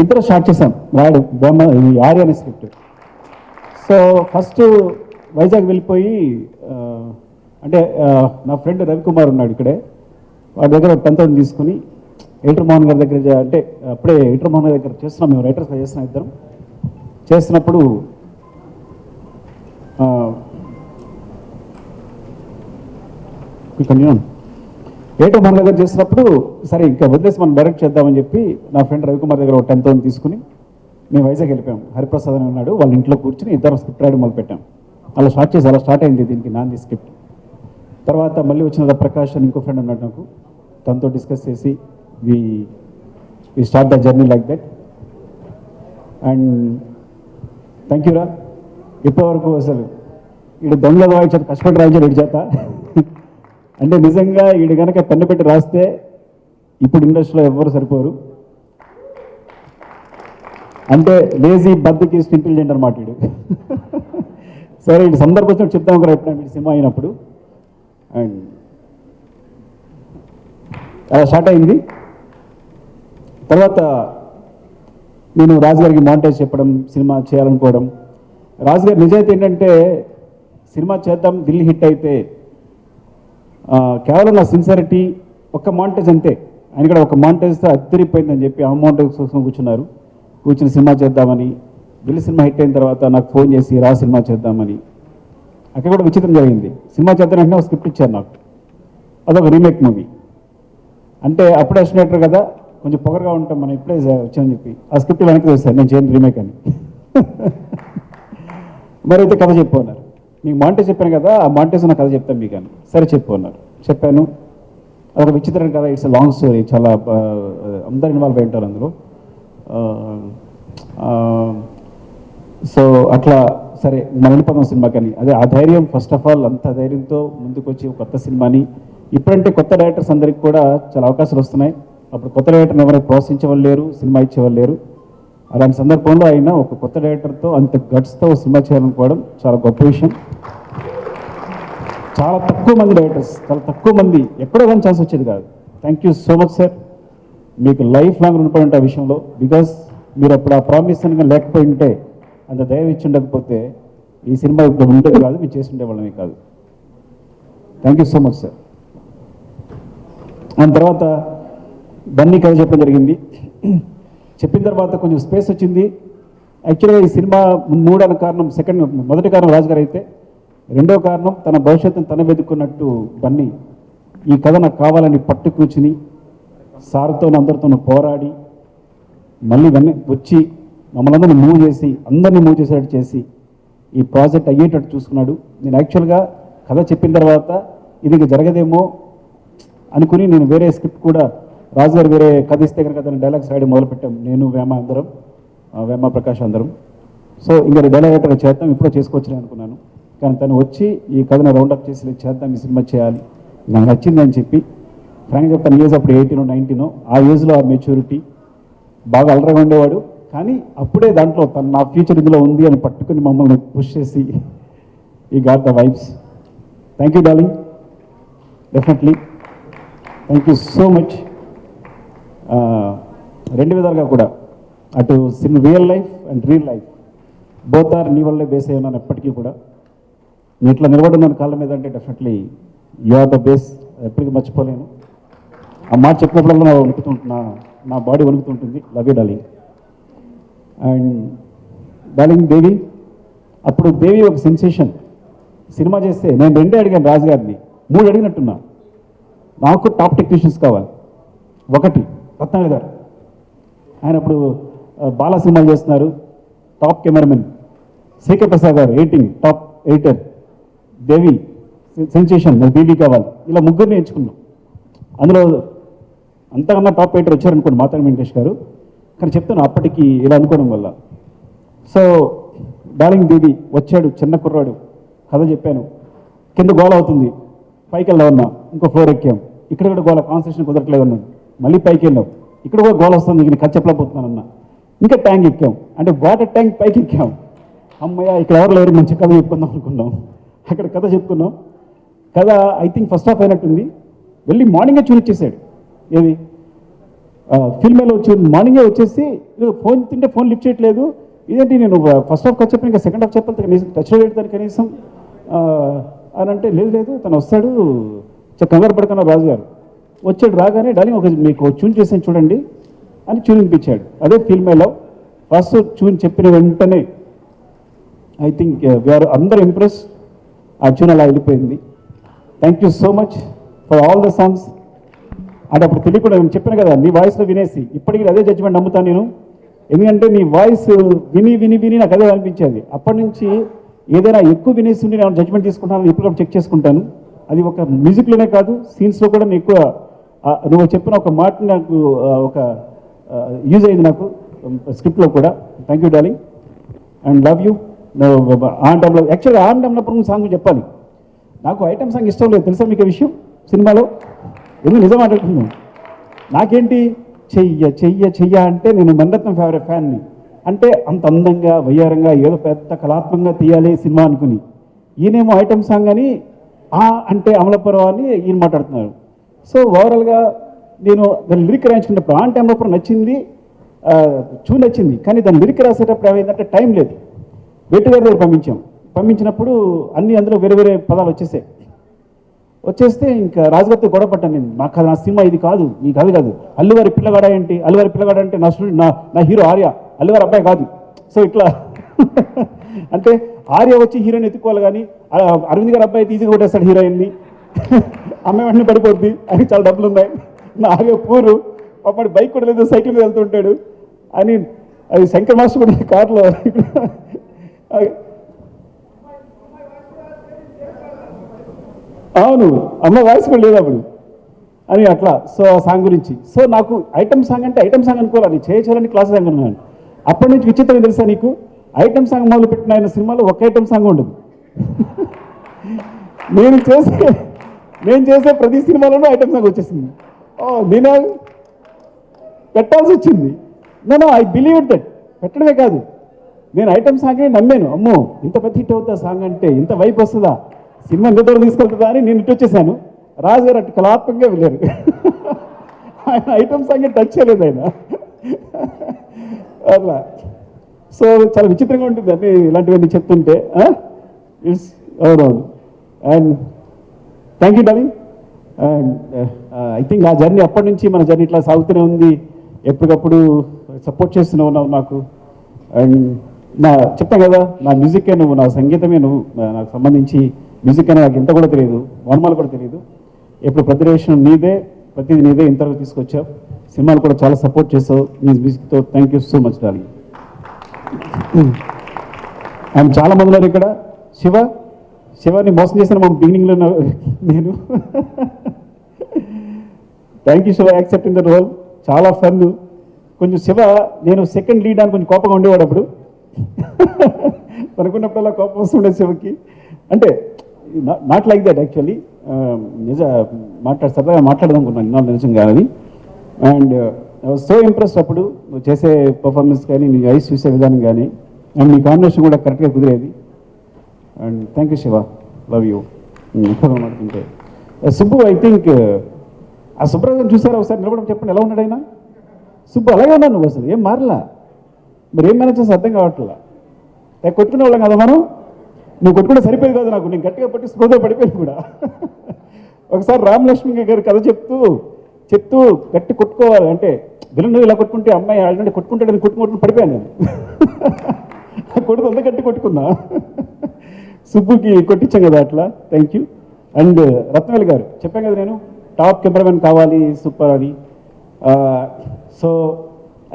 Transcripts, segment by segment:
ఇద్దరు స్టార్ట్ చేశాం. రాయడం బొమ్మ ఈ ఆర్య అనే స్క్రిప్ట్. సో ఫస్ట్ వైజాగ్ వెళ్ళిపోయి అంటే నా ఫ్రెండ్ రవికుమార్ ఉన్నాడు ఇక్కడే. వాడి దగ్గర టెన్త్ థౌసండ్ తీసుకుని ఎయిటర్ మోహన్ గారి దగ్గర అంటే అప్పుడే ఎయిటర్ మోహన్ గారి దగ్గర చేస్తున్నాం మేము రైటర్స్గా చేస్తున్నాం ఇద్దరం. చేస్తున్నప్పుడు ఆ, కంటిన్యూ ఏటో మన దగ్గర చేసినప్పుడు సరే ఇంకా వదిలేసి మనం డైరెక్ట్ చేద్దామని చెప్పి నా ఫ్రెండ్ రవికుమార్ దగ్గర ఒక టెన్ థౌసండ్ తీసుకుని మేము వైజాగ్ వెళ్ళిపోయాం. హరిప్రసాద్ అని ఉన్నాడు వాళ్ళ ఇంట్లో కూర్చుని ఇద్దరు స్క్రిప్ట్ రాయడం మొదలు పెట్టాం అలా స్టార్ట్ చేసి అలా స్టార్ట్ అయింది దీనికి నాంది స్క్రిప్ట్. తర్వాత మళ్ళీ వచ్చిన ప్రకాష్ అని ఇంకో ఫ్రెండ్ ఉన్నాడు నాకు. తనతో డిస్కస్ చేసి we we start the journey like that and thank you రా. ఇప్పటివరకు అసలు ఇటు దొంగ వాయించేత కష్టపడి రాయించారు ఇటు చేత. అంటే నిజంగా ఈడు కనుక పెన్ను పెట్టి రాస్తే ఇప్పుడు ఇండస్ట్రీలో ఎవ్వరు సరిపోరు. అంటే లేజీ బద్దకి ఇంటెలిజెంట్ అనమాట వీడు సరే ఈ సందర్భం వచ్చినప్పుడు చెప్తాం కూడా ఎప్పుడైనా వీడి సినిమా అయినప్పుడు. అండ్ అలా స్టార్ట్ అయింది. తర్వాత నేను రాజుగారికి మాంటేజ్ చెప్పడం సినిమా చేయాలనుకోవడం. రాజుగారి నిజాయితీ ఏంటంటే సినిమా చేద్దాం ఢిల్లీ హిట్ అయితే కేవలం నా సిన్సారిటీ ఒక్క మాంటేజ్ అంతే. ఆయన కూడా ఒక మాంటేజ్తో అద్దరిపోయిందని చెప్పి ఆ మాంటేజ్ కోసం కూర్చున్నారు. కూర్చుని సినిమా చేద్దామని ఢిల్లీ సినిమా హిట్ అయిన తర్వాత నాకు ఫోన్ చేసి రా సినిమా చేద్దామని. అక్కడ కూడా విచిత్రం జరిగింది. సినిమా చేద్దాం వెంటనే ఒక స్క్రిప్ట్ ఇచ్చారు నాకు. అదొక రీమేక్ మూవీ అంటే అప్పుడే అసినేటర్ కదా కొంచెం పొగరగా ఉంటాం మనం ఇప్పుడే వచ్చామని చెప్పి. ఆ స్క్రిప్ట్ వెనక్కి చూస్తాను నేను చేయను రీమేక్ అని. మరి అయితే కథ చెప్పన్నారు మీకు మాంటే చెప్పాను కదా ఆ మాంటేస్ నా కథ చెప్తాను మీకు అని. సరే చెప్పు అన్నారు చెప్పాను. అదొక విచిత్రమైన కథ ఇట్స్ లాంగ్ స్టోరీ చాలా అందరు ఇన్వాల్వ్ అయి ఉంటారు అందులో. సో అట్లా సరే మన సినిమా సినిమాకని అదే ఆ ధైర్యం ఫస్ట్ ఆఫ్ ఆల్ అంత ధైర్యంతో ముందుకు వచ్చి కొత్త సినిమాని ఇప్పుడంటే కొత్త డైరెక్టర్స్ అందరికి కూడా చాలా అవకాశాలు వస్తున్నాయి. అప్పుడు కొత్త డైరెక్టర్ని ఎవరైనా ప్రోత్సహించేవాళ్ళు లేరు సినిమా ఇచ్చేవాళ్ళు లేరు. అలాంటి సందర్భంలో అయినా ఒక కొత్త డైరెక్టర్తో అంత గట్స్తో సినిమా చేయాలనుకోవడం చాలా గొప్ప విషయం. చాలా తక్కువ మంది డైరెక్టర్స్ చాలా తక్కువ మంది ఎక్కడో కానీ ఛాన్స్ వచ్చేది కాదు. Thank you so much sir మీకు లైఫ్ లాంగ్ రుణపడి ఉంటే ఆ విషయంలో. బికాస్ మీరు అప్పుడు ఆ ప్రామిస్ అనగా లేకపోయి ఉంటే అంత ధైర్యం ఇచ్చి ఉండకపోతే ఈ సినిమా ఇప్పుడు ఉండేది కాదు మీరు చేసి ఉండేవాళ్ళమే కాదు. Thank you so much sir దాని తర్వాత బన్నీ కథ చెప్పడం జరిగింది. చెప్పిన తర్వాత కొంచెం స్పేస్ వచ్చింది. యాక్చువల్గా ఈ సినిమా మూడన్న కారణం సెకండ్ మొదటి కారణం రాజుగారు అయితే రెండో కారణం తన భవిష్యత్తును తన వెతుక్కున్నట్టు బన్నీ. ఈ కథ నాకు కావాలని పట్టు కూర్చుని సార్తో అందరితో పోరాడి మళ్ళీ వెన్న వచ్చి మమ్మల్ని అందరిని మూవ్ చేసి అందరినీ మూవ్ చేసేటట్టు చేసి ఈ ప్రాజెక్ట్ అయ్యేటట్టు చూసుకున్నాడు. నేను యాక్చువల్గా కథ చెప్పిన తర్వాత ఇది జరగదేమో అనుకుని నేను వేరే స్క్రిప్ట్ కూడా రాజుగారు వేరే కథ ఇస్తే కనుక దాని డైలాగ్స్ రాయడం మొదలుపెట్టాం. నేను వేమ అందరం వేమ ప్రకాష్ అందరం. సో ఇంకా డైలాగ్ అయితే చేద్దాం ఇప్పుడో చేసుకోవచ్చు అనుకున్నాను. కానీ తను వచ్చి ఈ కథను రౌండప్ చేసి చేద్దాం ఈ సినిమా చేయాలి. నాకు నచ్చింది అని చెప్పి ఫ్రాంక్ చెప్తాను ఏజ్ అప్పుడు ఎయిటీనో నైన్టీనో ఆ ఏజ్లో ఆ మెచ్యూరిటీ బాగా అలరగా ఉండేవాడు. కానీ అప్పుడే దాంట్లో తన నా ఫ్యూచర్ ఇందులో ఉంది అని పట్టుకుని మమ్మల్ని పుష్ చేసి ఈ got the vibes thank you darling definitely thank you so much రెండు విధాలుగా కూడా. అటు cine real life and real life. Both are నీ వల్లే బేస్ అయి ఉన్నాను ఎప్పటికీ కూడా. నేను ఇట్లా నిలబడున్నాను కాళ్ళ మీద అంటే definitely you are the base ఎప్పటికీ మర్చిపోలేను. ఆ మాట చెప్పినప్పుడల్లా నా వణుకుతుంటున్నా నా body వణుకుతుంటుంది love you darling and darling Devi అప్పుడు దేవి ఒక సెన్సేషన్ సినిమా చేస్తే నేను రెండే అడిగాను రాజుగారిని. మూడు అడిగినట్టున్నా. నాకు టాప్ టెక్నీషియన్స్ కావాలి. ఒకటి రత్నాల గారు. ఆయన ఇప్పుడు బాల సినిమాలు చేస్తున్నారు. Top cameraman. Shekhar Prasad garu editing top editor. Devi sensation BB కావాలి. ఇలా ముగ్గురిని ఎంచుకున్నాం. అందులో అంతకన్నా టాప్ ఎయిటర్ వచ్చారనుకోండి మాతారి వెంకటేష్ గారు. కానీ చెప్తాను అప్పటికి ఇలా అనుకోవడం వల్ల. సో డార్లింగ్ బీబీ వచ్చాడు చిన్న కుర్రాడు. కథ చెప్పాను. కింద గోల అవుతుంది. పైకి వెళ్దామన్నా ఇంకో ఫ్లోర్ ఎక్కాం. ఇక్కడ కూడా గోల కాన్సన్ట్రేషన్ కుదరట్లేదు అన్నాను మళ్ళీ పైకి వెళ్ళాం ఇక్కడ కూడా గోల వస్తుంది ఇంక కథ ఇంకా ట్యాంక్ ఎక్కాం. అంటే వాటర్ ట్యాంక్ పైకి ఎక్కాం. అమ్మయ్య ఇక్కడ ఎవరు లేరు? మంచి కథ చెప్పుకుందాం అనుకున్నాం. అక్కడ కథ చెప్పుకున్నాం. కథ ఐ థింక్ ఫస్ట్ హాఫ్ అయినట్టుంది. వెళ్ళి మార్నింగే చూనిచ్చేసాడు ఏది? ఫిల్మేలో వచ్చి మార్నింగే వచ్చేసి ఫోన్ తింటే ఫోన్ లిఫ్ట్ చేయట్లేదు. ఇదేంటి నేను ఫస్ట్ హాఫ్ కట్ ఇంకా సెకండ్ హాఫ్ చెప్పాలి కనీసం టచ్ పెడతాను కనీసం. అని అంటే లేదు లేదు తను వస్తాడు. చ- కంగారు పడకన్నా రాజు గారు వచ్చాడు రాగానే డాలింగ్ ఒక మీకు ట్యూన్ చేసాను చూడండి అని ట్యూన్ వినిపించాడు అదే ఫిల్మేలో ఫస్ట్ ట్యూన్ చెప్పిన వెంటనే ఐ థింక్ వీఆర్ అందరు ఇంప్రెస్ ఆ ట్యూన్ అలా వెళ్ళిపోయింది. Thank you so much for all the songs అంటే అప్పుడు తెలియకుండా నేను చెప్పాను కదా నీ వాయిస్లో వినేసి ఇప్పటికీ అదే జడ్జిమెంట్ నమ్ముతాను నేను. ఎందుకంటే నీ వాయిస్ విని విని విని నాకు అదే అనిపించేది. అప్పటి నుంచి ఏదైనా ఎక్కువ వినేసి ఉండి నేను జడ్జ్మెంట్ తీసుకుంటాను ఎప్పుడు చెక్ చేసుకుంటాను. అది ఒక మ్యూజిక్లోనే కాదు సీన్స్లో కూడా నేను ఎక్కువ నువ్వు చెప్పిన ఒక మాట నాకు ఒక యూజ్ అయింది నాకు స్క్రిప్ట్లో కూడా. Thank you darling and love you on develop యాక్చువల్గా ఆన్ టైంలో సాంగ్ చెప్పాలి. నాకు ఐటమ్ సాంగ్ ఇష్టం లేదు. తెలుసా మీకు విషయం? సినిమాలో? ఎందుకు నిజం మాట్లాడుతున్నాను నాకేంటి? చెయ్య చెయ్య చెయ్య అంటే నేను మణరత్నం ఫేవరెట్ ఫ్యాన్ని అంటే అంత అందంగా వయ్యారంగా ఏదో పెద్ద కళాత్మకంగా తీయాలి సినిమా అనుకుని. ఈయనేమో ఐటమ్ సాంగ్ అని ఆ అంటే అమలపురం అని ఈయన మాట్లాడుతున్నారు. సో ఓవరాల్గా నేను దాని లిరిక్ రాయించుకున్నప్పుడు ఆన్ టైంలో నచ్చింది చూ నచ్చింది. కానీ దాని లిరిక్ రాసేటప్పుడు ఏమైందంటే టైం లేదు. వెట్టు గారి దగ్గర పంపించాం. పంపించినప్పుడు అన్ని అందులో వేరే వేరే పదాలు వచ్చేసాయి. వచ్చేస్తే ఇంకా రాజుగారితో గొడవ పడ్డాను నేను. నాకు నా సినిమా ఇది కాదు ఈ కాదు. కాదు అల్లువారి పిల్లగాడ ఏంటి? అల్లువారి పిల్లగాడ అంటే నా స్టూడెంట్ నా నా హీరో ఆర్య. అల్లువారి అబ్బాయి కాదు. సో ఇట్లా అంటే ఆర్య వచ్చి హీరోయిన్ ఎత్తుకోవాలి కానీ అరవింద్ గారి అబ్బాయి ఈజీగా కొట్టేస్తాడు హీరోయిన్ని. అమ్మాయి వెంటనే పడిపోద్ది. అని చాలా డబ్బులు ఉన్నాయి. నాగే పూరు. అప్పటి బైక్ కూడా లేదు సైకిల్ మీద వెళ్తుంటాడు అని అది శంకర్ మాస్టర్ కూడా కార్లో అవును అమ్మ వాయిస్ కూడా లేదు అప్పుడు. అని అట్లా సో ఆ సాంగ్ గురించి. సో నాకు ఐటమ్ సాంగ్ అంటే ఐటమ్ సాంగ్ అనుకోవాలి. చేయాలని క్లాస్ సాంగ్ అనుకున్నాను. అప్పటి నుంచి విచిత్రం తెలుసా నీకు? ఐటమ్ సాంగ్ మొదలు పెట్టిన ఆయన సినిమాలో ఒక ఐటమ్ సాంగ్ ఉండదు. నేను చేసే నేను చేసే ప్రతి సినిమాలోనూ ఐటమ్ సాంగ్ వచ్చేసింది. నేను పెట్టాల్సి వచ్చింది. నేను ఐ బిలీవ్ దట్ పెట్టడమే కాదు. నేను ఐటమ్ సాంగ్ నమ్మాను. అమ్మో ఇంత పెద్ద హిట్ అవుతుందా సాంగ్ అంటే ఇంత వైపు వస్తుందా? సినిమా ఎంత దూరం తీసుకెళ్తుందా అని నేను ఇటు వచ్చేసాను. రాజుగారు అటు కళాత్మకంగా వెళ్ళారు. ఆయన ఐటమ్ సాంగ్ టచ్ చేయలేదు ఆయన. అట్లా. సో చాలా విచిత్రంగా ఉంటుంది అన్ని ఇలాంటివన్నీ చెప్తుంటే ఇట్స్ అవునవును. And thank you darling I think ఆ జర్నీ అప్పటి నుంచి మన జర్నీ ఇట్లా సాగుతూనే ఉంది. ఎప్పటికప్పుడు సపోర్ట్ చేస్తూనే ఉన్నావు నాకు. అండ్ నా చెప్తాను కదా నా మ్యూజికే నువ్వు నా సంగీతమే నువ్వు నాకు సంబంధించి మ్యూజిక్ అనే నాకు ఇంత కూడా తెలియదు వర్మాలు కూడా తెలియదు. ఎప్పుడు ప్రతి రేషన్ నీదే ప్రతిది నీదే ఇంతవరకు తీసుకొచ్చావు. సినిమాలు కూడా చాలా సపోర్ట్ చేసావు. నీ మ్యూజిక్తో thank you so much darling and చాలా మంది ఉన్నారు ఇక్కడ. శివ శివాన్ని మోసం చేసిన మా బిగినింగ్లో నేను. Thank you Shiva accepting the role చాలా ఫన్ కొంచెం శివ నేను సెకండ్ లీడ్ అని కొంచెం కోపంగా ఉండేవాడు అప్పుడు. అనుకున్నప్పుడల్లా కోపం వస్తుండే శివకి. అంటే నాట్ లైక్ దట్ యాక్చువల్లీ నిజ మాట్లాడు సరదాగా మాట్లాడదాం అనుకున్నాను ఇన్నాళ్ళు నిజం కానీ అండ్ సో ఇంప్రెస్ అప్పుడు నువ్వు చేసే పర్ఫార్మెన్స్ కానీ నీ ఐస్ చూసే విధానం కానీ అండ్ నీ కాంబినేషన్ కూడా కరెక్ట్గా కుదిరేది. And thank you Shiva. Love you ఎక్కువగా మాట్లాడుతుంటే సుబ్బు ఐ థింక్ uh, ఆ సుబ్రహ్మణ్యం చూసారా ఒకసారి? నిలబడం చెప్పండి. ఎలా ఉన్నాడు ఆయన? సుబ్బు అలాగే ఉన్నాను నువ్వు అసలు. ఏం మారలా? మరి ఏం మేనేజ్ చేసి అర్థం కావట్లా? కొట్టుకునే వాళ్ళం కదా మనం? నువ్వు కొట్టుకుంటే సరిపోయేది కాదు నాకు. నేను గట్టిగా పట్టి స్పృహతో పడిపోయాను కూడా. ఒకసారి రామలక్ష్మి గారి కథ చెప్తూ చెప్తూ గట్టి కొట్టుకోవాలి. అంటే విలన్ ఇలా కొట్టుకుంటే అమ్మాయి ఆల్రెడీ కొట్టుకుంటాడని కొట్టుకుంటూ పడిపోయాను నేను. కొడుకు అంత గట్టి కొట్టుకున్నా. సుబ్బుకి కొట్టించాం కదా అట్లా. థ్యాంక్ యూ అండ్ రత్నవేల్ గారు చెప్పాను కదా నేను టాప్ కెమెరామెన్ కావాలి సూపర్ అని. So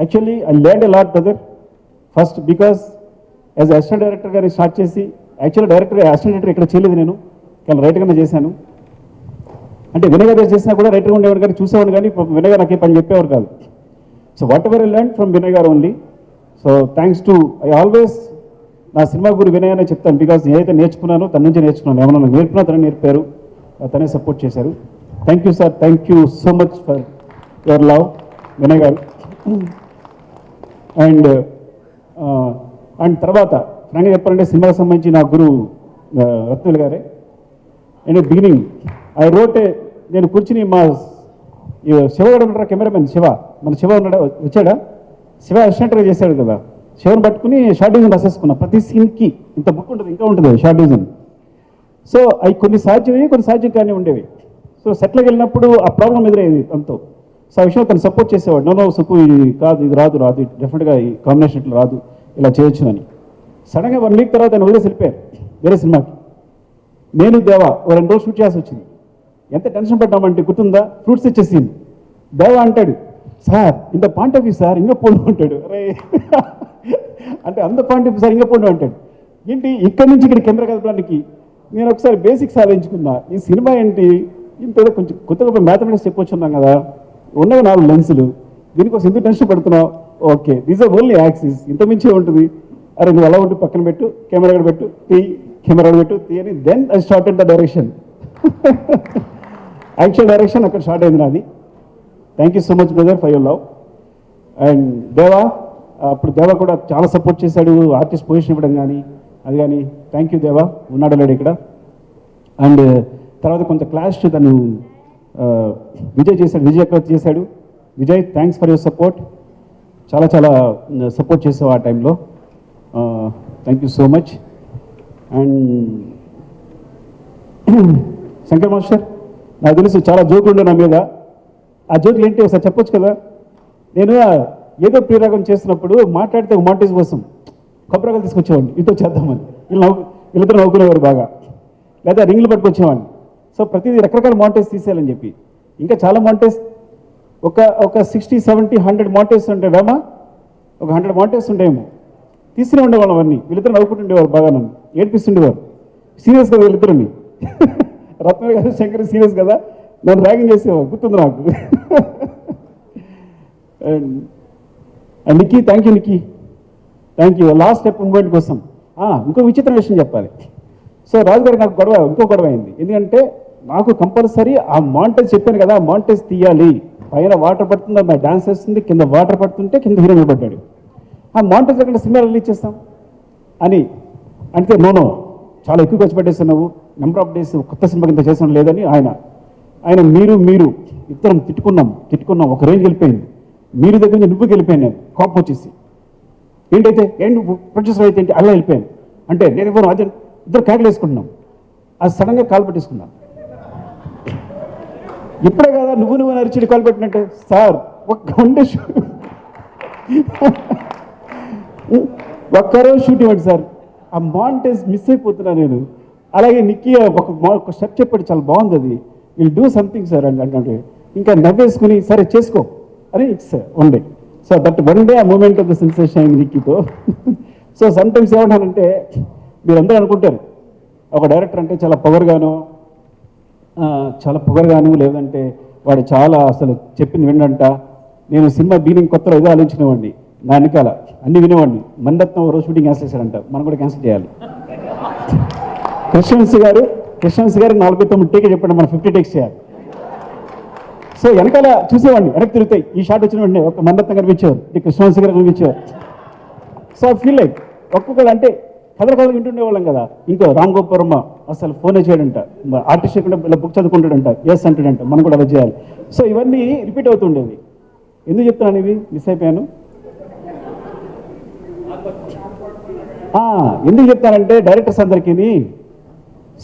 actually I learn a lot brother first because as assistant director గారిని స్టార్ట్ చేసి యాక్చువల్ డైరెక్టర్ అసిస్టెంట్ డైరెక్టర్ ఇక్కడ చేయలేదు నేను. కానీ రైటర్గానే చేశాను. అంటే వినయ్ గారు చేసినా కూడా రైటర్ ఉండేవాడు కానీ చూసేవాడు కానీ వినయ్ గారు నాకే పని చెప్పేవారు కాదు. So whatever I learn from Vinay garu only so thanks to I always నా సినిమా గురి వినయనే చెప్తాను బికాస్ ఏదైతే నేర్చుకున్నానో తన నుంచి నేర్చుకున్నాను. ఏమన్నా నేర్పినా తనే నేర్పారు తనే సపోర్ట్ చేశారు. Thank you sir thank you so much for your love Vinay garu. And and తర్వాత ఫ్రాంక్గా చెప్పాలంటే సినిమాకి సంబంధించి నా గురువు రత్నల్ గారే. అండ్ బిగినింగ్ ఐ రోట్ నేను కూర్చుని మా శివ కూడా ఉంటారా కెమెరామెన్ శివ. మన శివ ఉన్నాడా వచ్చాడా? శివ అసిస్టెంట్గా చేశాడు కదా. శివని పట్టుకుని షార్ట్ డివిజన్ రాసేసుకున్నా. ప్రతి సీన్కి ఇంత బుక్ ఉంటుంది ఇంకా ఉంటుంది షార్ట్ డివిజన్ సో అవి కొన్ని సాధ్యమయ్యి కొన్ని సాధ్యం కానీ ఉండేవి. సో సెట్లోకి వెళ్ళినప్పుడు ఆ ప్రాబ్లం ఎదురయ్యేది తనతో. సో ఆ విషయంలో తను సపోర్ట్ చేసేవాడు. నో నో సుకు ఇది కాదు ఇది రాదు రాదు డెఫినెట్గా ఈ కాంబినేషన్ ఇట్లా రాదు ఇలా చేయొచ్చు అని సడన్గా వన్ వీక్ తర్వాత ఆయన వదిలేసి వెళ్ళిపోయారు వేరే సినిమాకి. నేను దేవా ఓ రెండు రోజులు షూట్ చేయాల్సి వచ్చింది. ఎంత టెన్షన్ పడ్డామంటే గుర్తుందా? ఫ్రూట్స్ ఇచ్చేసింది దేవా అంటాడు సార్ ఇంత పాయింట్ ఆఫ్ వ్యూ సార్ ఇంకా పోలు అంటాడు. అరే అంటే అంత పాయింట్ సరిగ్గా పోండి సార్ ఇంకా అంటాడు. ఏంటి ఇక్కడి నుంచి ఇక్కడ కెమెరా కదపడానికి నేను ఒకసారి బేసిక్ సాధించుకున్నా ఈ సినిమా ఏంటి? ఇంత ఏదో కొంచెం కొత్తగా మ్యాథమెటిక్స్ చెప్పొచ్చున్నాం కదా. ఉన్నవి నాలుగు లెన్సులు. దీనికోసం ఎందుకు టెన్షన్ పడుతున్నావు? Okay these are only axis ఇంత మించే ఉంటుంది. అరే నువ్వు అలా ఉండి పక్కన పెట్టు కెమెరా కూడా పెట్టు తీ కెమెరా పెట్టు తీ అని then I started the direction actual direction అక్కడ స్టార్ట్ అయింది నాది. Thank you so much brother for your love and Deva అప్పుడు దేవా కూడా చాలా సపోర్ట్ చేశాడు ఆర్టిస్ట్ పొజిషన్ ఇవ్వడం కానీ అది కానీ థ్యాంక్ యూ దేవా ఉన్నాడు లేడు ఇక్కడ. అండ్ తర్వాత కొంత క్లాష్ తను విజయ్ చేశాడు విజయ్ చేశాడు? Vijay thanks for your support చాలా చాలా సపోర్ట్ చేసావు ఆ టైంలో thank you so much and Shankar master నాకు తెలుసు చాలా జోకులు ఉండే నా మీద. ఆ జోకులు ఏంటి? ఒకసారి చెప్పొచ్చు కదా? నేను ఏదో ప్రియరాగం చేసినప్పుడు మాట్లాడితే ఒక మాంటేజ్ కోసం కొబ్బరికాయలు తీసుకొచ్చేవాడిని. ఇంట్లో చేద్దామని వీళ్ళు నవ్వు వీళ్ళిద్దరు నవ్వుకునేవారు బాగా. లేదా రింగ్లు పట్టుకొచ్చేవాడిని. సో ప్రతిదీ రకరకాల మాంటేజ్ తీసేయాలని చెప్పి. ఇంకా చాలా మాంటేజ్ ఒక ఒక సిక్స్టీ సెవెంటీ హండ్రెడ్ మాంటేజ్ ఉంటాయేమా ఒక హండ్రెడ్ మాంటేజ్ ఉంటాయేమో తీసుకునే ఉండేవాళ్ళం అవన్నీ. వీళ్ళిద్దరు నవ్వుకుంటుండేవారు బాగా నన్ను. ఏడిపిస్తుండేవారు. సీరియస్ కదా వీళ్ళిద్దరిని. రత్న గారు శంకర్ సీరియస్ కదా. నన్ను ర్యాగింగ్ చేసేవారు. గుర్తుంది నాకు. And Nikki thank you Nikki thank you last step moment కోసం. ఇంకో విచిత్ర విషయం చెప్పాలి. సో రాజు గారికి నాకు గొడవ ఇంకో గొడవ అయింది. ఎందుకంటే నాకు కంపల్సరీ ఆ మాంటేజ్ చెప్పాను కదా ఆ మాంటేజ్ తీయాలి. పైన వాటర్ పడుతుంది? మా డాన్స్ వేస్తుంది. కింద వాటర్ పడుతుంటే కింద హీరో నిలబడ్డాడు. ఆ మాంటేజ్ దగ్గర సినిమా రిలీజ్ చేస్తాం. అని. అంటే నోనో చాలా ఎక్కువ ఖర్చు పెట్టేస్తున్నావు నెంబర్ ఆఫ్ డేస్ కొత్త సినిమా కింద చేసాం లేదని ఆయన. ఆయన మీరు మీరు. ఇద్దరం తిట్టుకున్నాం. తిట్టుకున్నాం. ఒక రేంజ్ వెళ్ళిపోయింది. మీరు దగ్గర నుంచి నువ్వు వెళ్ళిపోయాను నేను. కోపం వచ్చేసి. ఏంటైతే? ఏంటి నువ్వు ప్రొడ్యూసర్ అయితే ఏంటి అలా వెళ్ళిపోయాను. అంటే నేను ఇవ్వను. అదే ఇద్దరు కేకలు వేసుకుంటున్నాం. అది సడన్గా కాల్ పెట్టేసుకున్నాం. ఇప్పుడే కదా నువ్వు నువ్వు నరిచిడి కాల్ పెట్టినట్టే. సార్ ఒక్క ఉండే షూ- ఒక్కరోజు షూట్ ఇవ్వండి సార్. ఆ మాంటేజ్ మిస్ అయిపోతున్నా నేను. అలాగే నిక్కి ఒక మా- ఒక స్టెప్ చెప్పాడు చాలా బాగుంది అది. విల్ డూ సంథింగ్ సార్ అని అంటే ఇంకా నవ్వేసుకుని సరే చేసుకో. అరే sir one day so that one day ఆ మూమెంట్ ఆఫ్ ద సెన్సేషన్ అయింది నిక్కీతో సో సమ్ టైమ్స్ ఏమంటానంటే మీరందరూ అనుకుంటారు ఒక డైరెక్టర్ అంటే చాలా పొగరుగాను చాలా పొగరుగాను లేదంటే వాడు చాలా అసలు చెప్పింది వినంట. నేను సినిమా బీనింగ్ కొత్తలో ఏదో ఆలోచించినవాడిని. నా వెనకాల అన్ని వినేవాడిని. మణరత్నం ఓ రోజు షూటింగ్ క్యాన్సిల్ చేశారంట మనం కూడా క్యాన్సిల్ చేయాలి. కృష్ణవంశీ గారు కృష్ణవంశీ గారు నలభై తొమ్మిది టేక్ చెప్పండి మనం ఫిఫ్టీ టేక్స్ చేయాలి. సో వెనకాల చూసేవాడిని వెనక్కి తిరుగుతాయి ఈ షాట్ వచ్చిన వెంటనే ఒక మణరత్నం కనిపించేవారు ఈ కృష్ణవంశీ గారు కనిపించేవారు. సో ఫీల్ లైక్ ఒక్కొక్కరు అంటే కథలు కథలు వింటుండేవాళ్ళం కదా. ఇంకో రామ్ గోపాల్ వర్మ అసలు ఫోనే చేయడంట ఆర్టిస్ట్ కూడా ఇలా బుక్ చదువుకుంటాడంట ఎస్ అంటాడంట మనం కూడా అలా చేయాలి. సో ఇవన్నీ రిపీట్ అవుతుండేవి ఎందుకు చెప్తున్నాను ఇవి? మిస్ అయిపోయాను. ఎందుకు చెప్తానంటే డైరెక్టర్స్ అందరికీ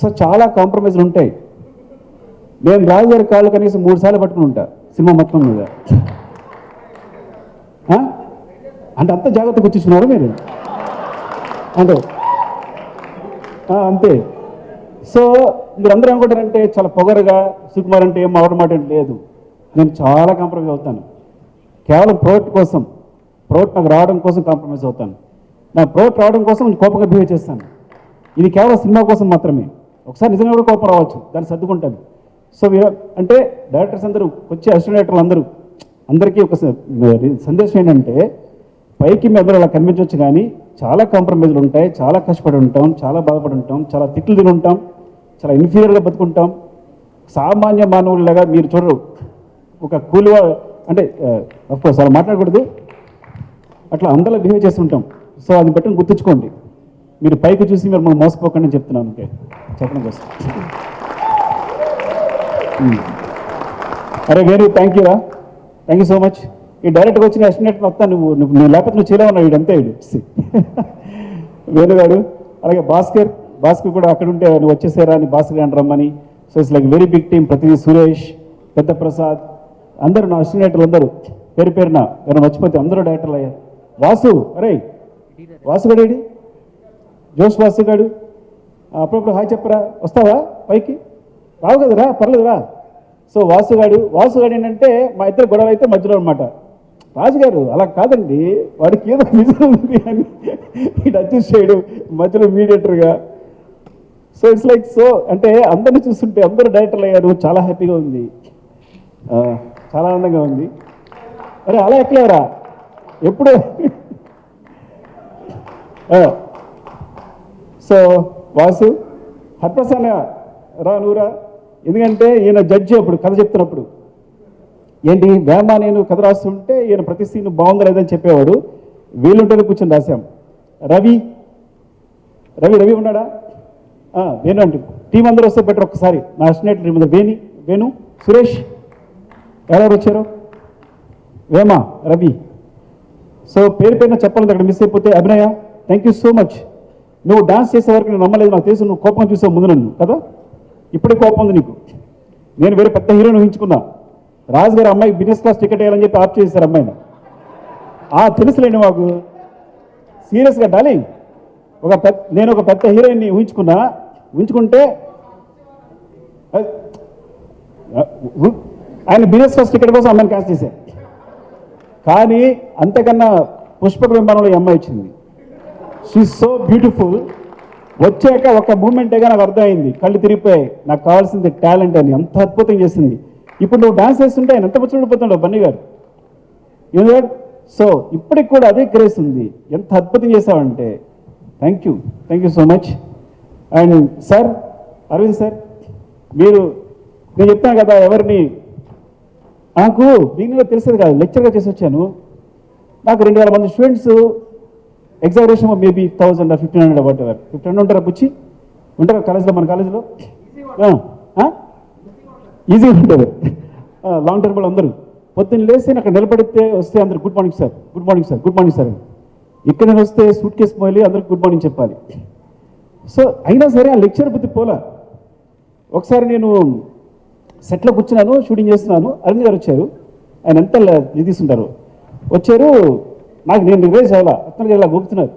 సో చాలా కాంప్రమైజ్లు ఉంటాయి. నేను రాజు గారి కాళ్ళు కనీసం మూడు సార్లు పట్టుకుని ఉంటా సినిమా మొత్తం మీద. ఆ? అంటే అంత జాగ్రత్తగా వచ్చేస్తున్నారు మీరు? అంటే అంతే. సో మీరు అందరూ ఏమనుకుంటారంటే చాలా పొగరుగా సుకుమార్ అంటే ఏం అవడం మాట లేదు. నేను చాలా కాంప్రమైజ్ అవుతాను. కేవలం ప్రోడక్ట్ కోసం ప్రోట్ నాకు రావడం కోసం కాంప్రమైజ్ అవుతాను. నా ప్రోట్ రావడం కోసం నేను కోపంగా బిహేవ్ చేస్తాను. ఇది కేవలం సినిమా కోసం మాత్రమే. ఒకసారి నిజంగా కూడా కోపం రావచ్చు. దాన్ని సర్దుకుంటాను. సో అంటే డైరెక్టర్స్ అందరూ వచ్చే అసిస్టెంట్ డైరెక్టర్లు అందరూ అందరికీ ఒక సందేశం ఏంటంటే పైకి మీ అందరూ అలా కనిపించవచ్చు కానీ చాలా కాంప్రమైజ్లు ఉంటాయి చాలా కష్టపడి ఉంటాం చాలా బాధపడి ఉంటాం చాలా తిట్లు తిని ఉంటాం చాలా ఇన్ఫీరియర్గా బతుకుంటాం. సామాన్య మానవుడిలాగా మీరు చూడరు. ఒక కూలి అంటే అఫ్కోర్స్ అలా మాట్లాడకూడదు. అట్లా అందరిలో బిహేవ్ చేస్తుంటాం సో అది బట్టి గుర్తుంచుకోండి. మీరు పైకి చూసి మీరు మనం మోసపోకండి చెప్తున్నాను. ఓకే. చెప్పడం కోసం అరే వేరే థ్యాంక్ యూ రా. థ్యాంక్ యూ సో మచ్ ఈ డైరెక్ట్గా వచ్చిన ఎస్టిమేట్ వస్తా నువ్వు నువ్వు నువ్వు లేకపోతే నువ్వు చేయలేవు వీడంతే అంతే వీడు వేణుగాడు అలాగే భాస్కర్ భాస్కర్ కూడా అక్కడ ఉంటే నువ్వు వచ్చేసారా అని భాస్కర్ అని రమ్మని. So it's like very big team ప్రతిదీ సురేష్ పెద్ద ప్రసాద్ అందరూ నా అసిస్టెంట్లు అందరూ. పేరు పేరున ఎవరైనా మర్చిపోతే అందరూ డైరెక్టర్లు అయ్యారు. వాసు అరే వాసు గడేడి జోష్ వాసు గాడు. అప్పుడప్పుడు హాయ్ చెప్పరా వస్తావా? పైకి? రావు కదరా పర్లేదురా సో వాసుగాడు వాసుగాడు ఏంటంటే మా ఇద్దరు గొడవ అయితే మధ్యలో అనమాట రాజుగారు అలా కాదండి వాడికి ఏదో విజయం ఉంది అని ఇటు అడ్జస్ట్ చేయడు మధ్యలో మీడియేటర్గా. సో ఇట్స్ లైక్ సో అంటే అందరిని చూస్తుంటే అందరూ డైరెక్టర్లు అయ్యారు చాలా హ్యాపీగా ఉంది. చాలా ఆనందంగా ఉంది. అరే అలా ఎక్కలేవరా? ఎప్పుడు? సో వాసు హర్ప్రసన్న రా నువ్వురా. ఎందుకంటే ఈయన జడ్జి అప్పుడు కథ చెప్తున్నప్పుడు. ఏంటి వేమ నేను కథ రాస్తుంటే ఈయన ప్రతి సీన్ బాగుందా లేదని చెప్పేవాడు. వీలుంటేనే కూర్చొని రాశాం. రవి రవి రవి ఉన్నాడా? వేణు అంటే. టీం అందరూ వస్తే బెటర్ ఒక్కసారి. నా అసినేటర్ టీం అందరూ. వేణి వేణు సురేష్ ఎవరెవరు వచ్చారు? వేమ రవి. సో పేరు పేరున చెప్పాలి అక్కడ మిస్ అయిపోతే Abhinaya thank you so much నువ్వు డాన్స్ చేసే వరకు నేను నమ్మలేదు నాకు తెలుసు నువ్వు కోపం చూసావు ముందు నన్ను కదా? ఇప్పుడే కోపం ఉంది నీకు. నేను వేరే పెద్ద హీరోని ఊహించుకున్నా రాజు గారి అమ్మాయి బిజినెస్ క్లాస్ టికెట్ వేయాలని చెప్పి ఆప్ చేశారు అమ్మాయిని. ఆ తెలుసులేండి మాకు సీరియస్గా డార్లింగ్ ఒక పెద్ద నేను ఒక పెద్ద హీరోయిన్ని ఊహించుకున్నా. ఊహించుకుంటే ఆయన బిజినెస్ క్లాస్ టికెట్ కోసం అమ్మాయిని క్యాన్స్ చేశారు కానీ అంతకన్నా పుష్పక విమానంలో ఈ అమ్మాయి వచ్చింది. షీ సో బ్యూటిఫుల్ వచ్చాక ఒక మూమెంటే నాకు అర్థమైంది. కళ్ళు తిరిగిపోయాయి. నాకు కావాల్సింది టాలెంట్ అని. ఎంత అద్భుతం చేసింది. ఇప్పుడు నువ్వు డాన్స్ చేస్తుంటే ఆయన ఎంత ముచ్చడిపోతున్నావు బన్నీ గారు. యూనో సో ఇప్పటికి కూడా అదే క్రేజ్ ఉంది. ఎంత అద్భుతం చేసావంటే. Thank you thank you so much and sir Aravind sir మీరు నేను చెప్తాను కదా ఎవరిని? నాకు దీనిలో తెలిసేది కాదు. లెక్చర్గా చేసి వచ్చాను. నాకు రెండు వేల మంది students examination maybe thousand fifteen hundred whatever fifteen hundred ఉంటారా పుచ్చి ఉంటారా కాలేజ్లో మన కాలేజీలో ఈజీగా ఉంటుంది లాంగ్ టర్మ్లో అందరూ. పొద్దున్న లేస్తే అక్కడ నిలబడితే వస్తే అందరు good morning sir good morning sir good morning sir ఇక్కడ నేను వస్తే సూట్ కేసు పోయాలి అందరికి గుడ్ మార్నింగ్ చెప్పాలి. సో అయినా సరే ఆ లెక్చర్ బుద్ధి పోలా. ఒకసారి నేను సెట్లో కూర్చున్నాను షూటింగ్ చేస్తున్నాను. అరుణ్ గారు వచ్చారు. ఆయన ఎంత ఇది వచ్చారు నాకు నేను రిలైజ్ అవ్వాలా అతను ఇలా గుప్తున్నారు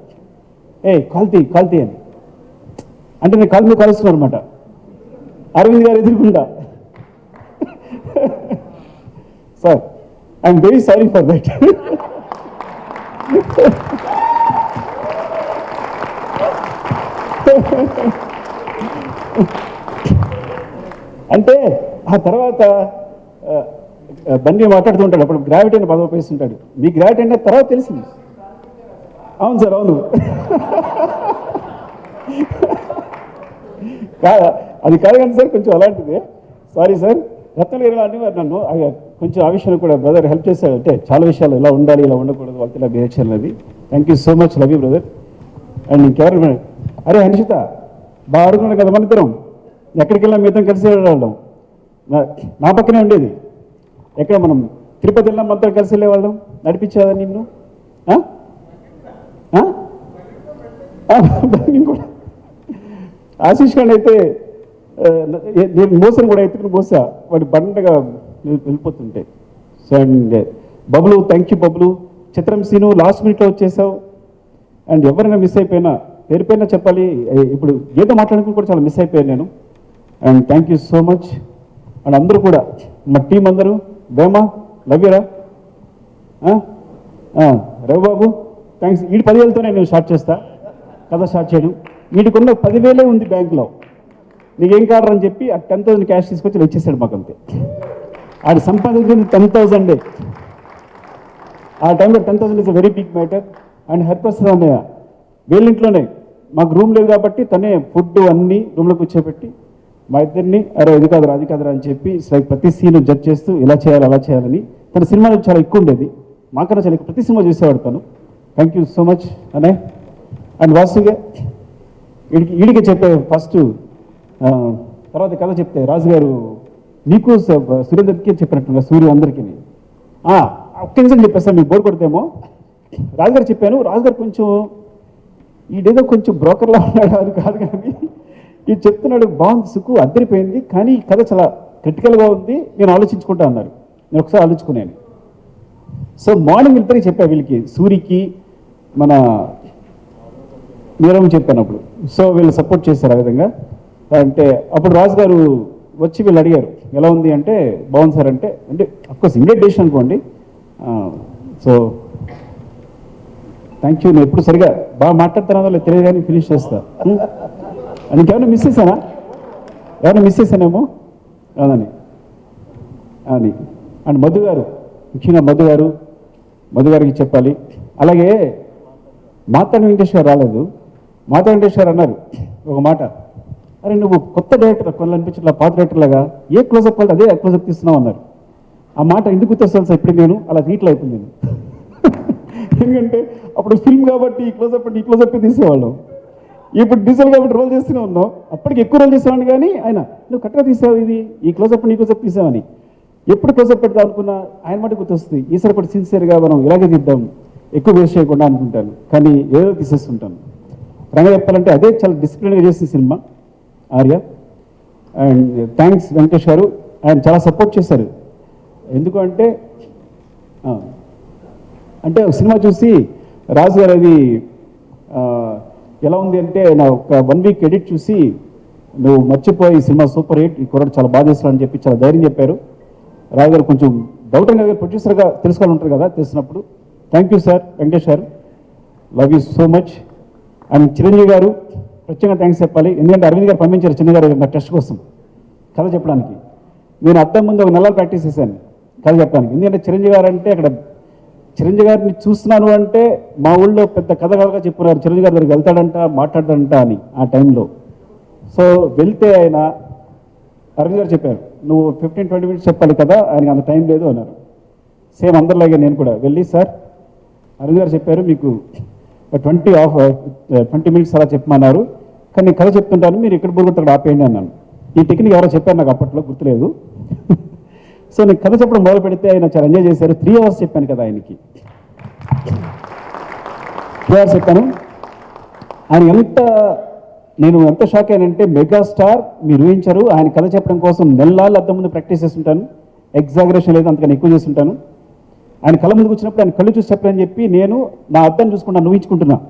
ఏ కాల్తీ కాల్తీ అని. అంటే నేను కళ్ళు కలుస్తున్నాను అనమాట అరవింద్ గారు ఎదురుకుండా. Sir I'm very sorry for that అంటే ఆ తర్వాత బండి మాట్లాడుతూ ఉంటాడు. అప్పుడు గ్రావిటీ అని పదవి ఉపయోగిస్తుంటాడు. మీ గ్రావిటీ అంటే తర్వాత తెలిసింది. అవును సార్ అవును. కా- అది కాదు కానీ సార్ కొంచెం అలాంటిదే. Sorry sir. రత్న గారు ఇలా అనేవారు నన్ను. కొంచెం ఆ విషయంలో కూడా బ్రదర్ హెల్ప్ చేశాడు అంటే చాలా విషయాలు ఇలా ఉండాలి ఇలా ఉండకూడదు వాళ్ళతో ఇలా బిహేవ్ చేయాలి thank you so much love you brother and ఇంకెవరు అరే హర్షిత బాగా ఆడుకున్నాడు కదా మన ఇద్దరం ఎక్కడికి వెళ్ళినా మీతో కలిసి వెళ్ళడం నా- నా పక్కనే ఉండేది. ఎక్కడ మనం తిరుపతి వెళ్ళమంతా కలిసి వెళ్ళేవాళ్ళం? నడిపించేదా నిన్ను? కూడా. ఆశీష్ గారిని అయితే నేను మోసను కూడా ఎత్తుకుని మోసా. వాడి బండగా వెళ్ళిపోతుంటే so and Bablu thank you Bablu. Chitram Seenu last మినిట్లో వచ్చేసావు. అండ్ ఎవరైనా మిస్ అయిపోయినా పేరు పైన చెప్పాలి ఇప్పుడు ఏదో మాట్లాడుకుని కూడా చాలా మిస్ అయిపోయాను నేను. And thank you so much and అందరూ కూడా మా టీం అందరూ బేమా లవ్యరా రవిబాబు థ్యాంక్స్ ఈ పదివేలతోనే నేను స్టార్ట్ చేస్తా. కథ స్టార్ట్ చేయడం వీటికున్న పదివేలే ఉంది బ్యాంకులో. నీకేం కారణం అని చెప్పి ఆ టెన్ థౌసండ్ క్యాష్ తీసుకొచ్చి వచ్చేసాడు మాకు అంతే. ఆడు సంపాదించింది టెన్ థౌసండే ఆ టైంలో ten thousand is very big matter and helpers అన్నయ్య వీళ్ళింట్లోనే మాకు రూమ్ లేదు కాబట్టి తనే ఫుడ్ అన్నీ రూమ్లో కూర్చోబెట్టి మా ఇద్దరిని అరే ఇది కాదురా అది కాదురా అని చెప్పి ప్రతి సీన్ జడ్జ్ చేస్తూ ఇలా చేయాలి అలా చేయాలని. తన సినిమాలో చాలా ఎక్కువ ఉండేది. మాకన్నా చాలా ఎక్కువ. ప్రతి సినిమా చూసేవాడు తను. థ్యాంక్ యూ సో మచ్ అనే. అండ్ వాసుగా వీడికి వీడికి చెప్పే ఫస్ట్ తర్వాత కథ చెప్తే రాజు గారు నీకు స- చెప్పినట్టుగా సూర్యు అందరికీ ఒక్క నిమిషం చెప్పేస్తాను మీకు బోర్ కొడితేమో. రాజుగారు చెప్పాను రాజుగారు కొంచెం ఈడేదో కొంచెం బ్రోకర్లా ఉన్నాడు అని కాదు కానీ ఇది చెప్తున్నాడు బాగుంది సుక్కు అద్దరిపోయింది కానీ ఈ కథ చాలా క్రిటికల్గా ఉంది నేను ఆలోచించుకుంటా అన్నారు. నేను ఒకసారి ఆలోచించుకున్నాను. సో మార్నింగ్ ఇద్దరికి చెప్పా వీళ్ళకి సూరికి మన నీరవం చెప్పాను అప్పుడు. సో వీళ్ళు సపోర్ట్ చేశారు ఆ విధంగా. అంటే అప్పుడు రాజు గారు వచ్చి వీళ్ళు అడిగారు ఎలా ఉంది అంటే బాగుంది సార్ అంటే అంటే అఫ్కోర్స్ ఇమీడియట్ డేషన్ అనుకోండి. సో థ్యాంక్ యూ నేను ఎప్పుడు సరిగా బాగా మాట్లాడుతున్నా తెలియదు కానీ ఫినిష్ చేస్తా. ఇంకేమైనా మిస్ చేశానా? ఎవరైనా మిస్ చేశానేమో? అవునని అని అండ్ మధు గారు ముఖ్యంగా మధు గారు మధు గారికి చెప్పాలి. అలాగే మాతా వెంకటేష్ గారు రాలేదు. మాతా వెంకటేష్ గారు అన్నారు ఒక మాట. అరే నువ్వు కొత్త డైరెక్టర్ కొన్ని అనిపించట్లా పాత డైరెక్టర్లాగా ఏ క్లోజప్ వాళ్ళు అదే క్లోజప్ తీస్తున్నావు అన్నారు. ఆ మాట ఎందుకు గుర్తొస్తాను సార్ ఇప్పుడు నేను? అలా నీట్లో అయిపోయింది ఎందుకంటే అప్పుడు ఫిల్మ్ కాబట్టి ఈ క్లోజప్ అంటే ఈ క్లోజప్ తీసేవాళ్ళం. ఇప్పుడు డీజిల్ కాబట్టి రోల్ చేస్తూనే ఉన్నావు. అప్పటికి ఎక్కువ రోల్ చేసేవాడిని కానీ ఆయన నువ్వు కరెక్ట్గా తీసావు ఇది? ఈ క్లోజప్ నీ క్లోజప్ తీసావని. ఎప్పుడు క్లోజప్ పెడదాం అనుకున్నా ఆయన మాట గుర్తొస్తుంది. ఈసారి కూడా సిన్సియర్గా మనం ఇలాగే తీద్దాం. ఎక్కువ వేస్ట్ చేయకుండా అనుకుంటాను. కానీ ఏదో తీసేస్తుంటాను. రంగా చెప్పాలంటే అదే చాలా డిసిప్లిన్గా చేసిన cinema Arya. And thanks Venkatesh garu. ఆయన చాలా సపోర్ట్ చేశారు. ఎందుకు అంటే అంటే ఒక సినిమా చూసి రాజు గారు అది ఎలా ఉంది అంటే నా ఒక వన్ వీక్ ఎడిట్ చూసి నువ్వు మర్చిపోయి సినిమా సూపర్ హిట్ ఈ కుర్రాడు చాలా బాగా అని చెప్పి చాలా ధైర్యం చెప్పారు. రాజు గారు కొంచెం డౌట్ గారు ప్రొడ్యూసర్గా తెలుసుకోవాలి ఉంటారు కదా తెలిసినప్పుడు thank you sir Venkatesh garu love you so much and Chiranjeevi garu ప్రత్యేకంగా థ్యాంక్స్ చెప్పాలి. ఎందుకంటే అరవింద్ గారు పంపించారు చిన్న గారు నా టెస్ట్ కోసం. కథ చెప్పడానికి. నేను అద్దం ముందు ఒక నెల ప్రాక్టీస్ చేశాను. కథ చెప్పడానికి. ఎందుకంటే చిరంజీవి గారు అంటే అక్కడ చిరంజీవి గారిని చూస్తున్నాను అంటే మా ఊళ్ళో పెద్ద కథ కథగా చెప్పున్నారు. చిరంజీవి గారి దగ్గరికి వెళ్తాడంట మాట్లాడతాడంట అని ఆ టైంలో. సో వెళ్తే ఆయన అరవింద్ గారు చెప్పారు నువ్వు ఫిఫ్టీన్ ట్వంటీ మినిట్స్ చెప్పాలి కదా ఆయనకి అంత టైం లేదు అన్నారు. సేమ్ అందరిలాగే నేను కూడా వెళ్ళి సార్ అరవింద్ గారు చెప్పారు మీకు ట్వంటీ ఆఫ్ ట్వంటీ మినిట్స్ అలా చెప్పమన్నారు. కానీ నేను కథ చెప్తుంటాను మీరు ఇక్కడ బోర్గొట్టాడు ఆపేయండి అన్నాను. ఈ టెక్నిక్ ఎవరో చెప్పారు నాకు అప్పట్లో గుర్తులేదు. సో నేను కథ చెప్పడం మొదలు పెడితే ఆయన చాలా ఎంజాయ్ చేశారు. త్రీ అవర్స్ చెప్పాను కదా ఆయనకి. త్రీ అవర్స్ చెప్పాను. ఆయన ఎంత నేను ఎంత షాక్ అయ్యానంటే మెగాస్టార్ మీరు ఊహించారు. ఆయన కథ చెప్పడం కోసం నెల్లాళ్ళు అద్దం ముందు ప్రాక్టీస్ చేస్తుంటాను. ఎగ్జాగరేషన్ లేదు అంతకన్నా ఎక్కువ చేస్తుంటాను. ఆయన కళ్ళ ముందుకు వచ్చినప్పుడు ఆయన కళ్ళు చూసి చెప్పాలని చెప్పి నేను నా అద్దం చూసుకుంటా ఊహించుకుంటున్నా.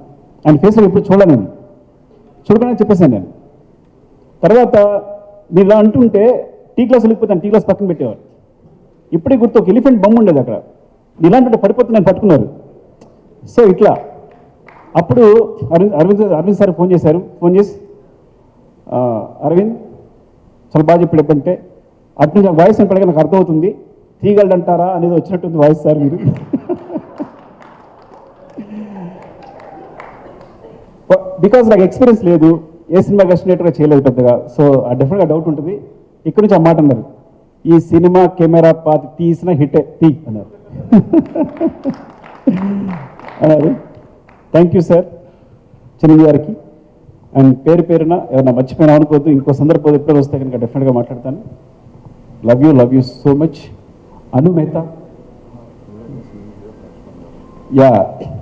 ఆయన ఫేస్లో ఎప్పుడు చూడలేను నేను. చూడకుండా చెప్పేశాను నేను. తర్వాత మీరు ఇలా అంటుంటే టీ క్లాస్ వెళ్ళిపోతాను టీ క్లాస్ పక్కన పెట్టేవారు. ఇప్పుడే గుర్తు ఒక ఎలిఫెంట్ బొమ్మ ఉండేది అక్కడ. ఇలాంటి పడిపోతున్నాను పట్టుకున్నారు. సో ఇట్లా. అప్పుడు అరవింద్ అరవింద్ అరవింద్ సార్ ఫోన్ చేశారు. ఫోన్ చేసి అరవింద్ చాలా బాగా చెప్పాడు ఎప్పుడంటే అటు నుంచి వాయిస్ వినపడగా నాకు అర్థమవుతుంది. తీయగలడంటారా అనేది వచ్చినట్టుంది వాయిస్ సార్ మీరు. బికాజ్ నాకు ఎక్స్పీరియన్స్ లేదు. ఏ సినిమా కస్టినేటర్గా చేయలేదు పెద్దగా. సో ఆ డెఫినెట్గా డౌట్ ఉంటుంది. ఇక్కడ నుంచి ఆ మాట అన్నారు. ఈ సినిమా కెమెరా పాతి తీసిన హిట్ తీ అన్నారు. అన్నారు థ్యాంక్ యూ సార్ చిరంజీవి గారికి. అండ్ పేరు పేరున ఏమన్నా మర్చిపోయినా అనుకోవద్దు ఇంకో సందర్భం ఎప్పుడు వస్తే కనుక డెఫినెట్గా మాట్లాడతాను. Love you love you so much అను మేత. యా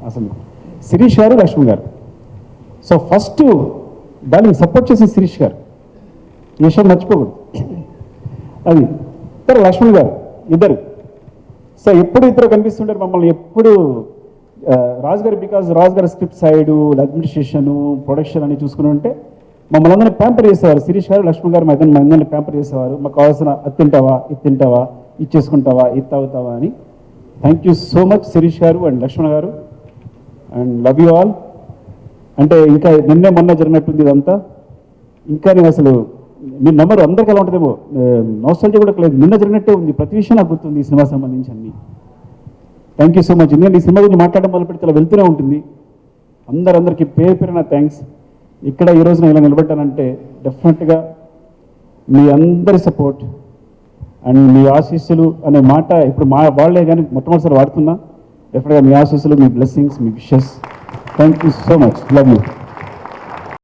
అసలు శిరీష్ గారు లక్ష్మి గారు. సో ఫస్ట్ దానికి సపోర్ట్ చేసే శిరీష్ గారు. ఈ విషయం మర్చిపోకూడదు. అది ఇద్దరు లక్ష్మణ్ గారు ఇద్దరు. సో ఎప్పుడు ఇద్దరు కనిపిస్తుంటారు మమ్మల్ని? ఎప్పుడు రాజు గారు బికాజ్ రాజు గారి స్క్రిప్ట్ సైడ్ అడ్మినిస్ట్రేషన్ ప్రొడక్షన్ అని చూసుకుని ఉంటే మమ్మల్ని అందరినీ ప్యాంపర్ చేసేవారు. శిరీష్ గారు లక్ష్మణ్ గారు మా ఇద్దరిని అందరిని ప్యాంపర్ చేసేవారు. మాకు కావాల్సిన అది తింటావా ఇది తింటావా ఇది చేసుకుంటావా ఇది తాగుతావా అని. Thank you so much Shirish garu and Lakshman గారు. అండ్ లవ్ యూ ఆల్ అంటే ఇంకా నిన్నే మొన్న జరిగినట్టుంది ఇదంతా. ఇంకా నేను అసలు మీరు నమ్మరు అందరికీ ఎలా ఉంటుందేమో నోస్టాలజీ కూడా లేదు నిన్న జరిగినట్టే ఉంది. ప్రతి విషయం నాకు గుర్తుంది ఈ సినిమా సంబంధించి అన్ని. థ్యాంక్ యూ సో మచ్ ఎందుకంటే ఈ సినిమా గురించి మాట్లాడడం మొదలు పెడితే వెళ్తూనే ఉంటుంది. అందరందరికీ పేరు పేరున థ్యాంక్స్ ఇక్కడ ఈ రోజున ఇలా నిలబడ్డానంటే డెఫినెట్గా మీ అందరి సపోర్ట్ అండ్ మీ ఆశీస్సులు అనే మాట ఇప్పుడు మా వాళ్ళే కానీ మొట్టమొదటిసారి వాడుతున్నా. డెఫినెట్గా మీ ఆశీస్సులు మీ blessings me wishes thank you so much love you